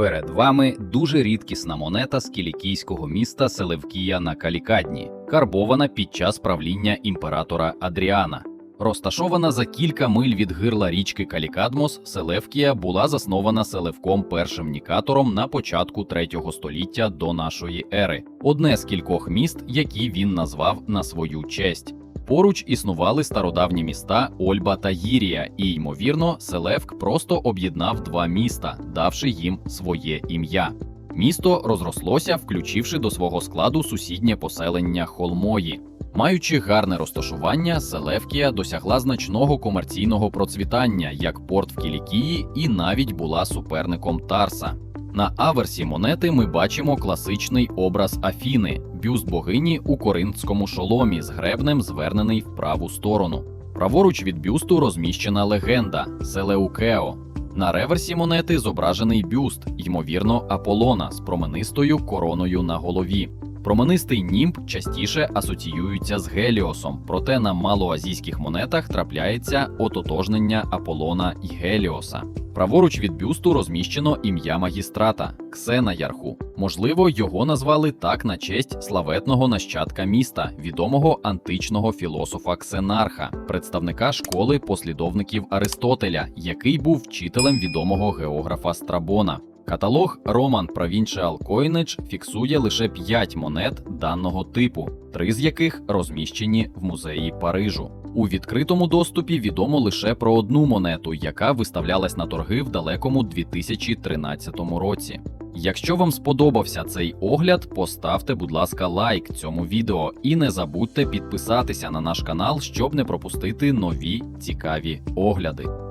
Перед вами дуже рідкісна монета з кілікійського міста Селевкія на Калікадні, карбована під час правління імператора Адріана. Розташована за кілька миль від гирла річки Калікадмос, Селевкія була заснована Селевком першим нікатором на початку 3 століття до нашої ери. Одне з кількох міст, які він назвав на свою честь. Поруч існували стародавні міста Ольба та Гірія, і ймовірно, Селевк просто об'єднав два міста, давши їм своє ім'я. Місто розрослося, включивши до свого складу сусіднє поселення Холмої. Маючи гарне розташування, Селевкія досягла значного комерційного процвітання як порт в Кілікії і навіть була суперником Тарса. На аверсі монети ми бачимо класичний образ Афіни, бюст богині у коринтському шоломі з гребнем, звернений в праву сторону. Праворуч від бюсту розміщена легенда Селеукео. На реверсі монети зображений бюст, ймовірно, Аполлона з променистою короною на голові. Променистий німб частіше асоціюється з Геліосом, проте на малоазійських монетах трапляється ототожнення Аполлона й Геліоса. Праворуч від бюсту розміщено ім'я магістрата Ксена Ярху. Можливо, його назвали так на честь славетного нащадка міста, відомого античного філософа Ксенарха, представника школи послідовників Аристотеля, який був вчителем відомого географа Страбона. Каталог Roman Provincial Coinage фіксує лише 5 монет даного типу, три з яких розміщені в музеї Парижу. У відкритому доступі відомо лише про одну монету, яка виставлялась на торги в далекому 2013 році. Якщо вам сподобався цей огляд, поставте, будь ласка, лайк цьому відео і не забудьте підписатися на наш канал, щоб не пропустити нові цікаві огляди.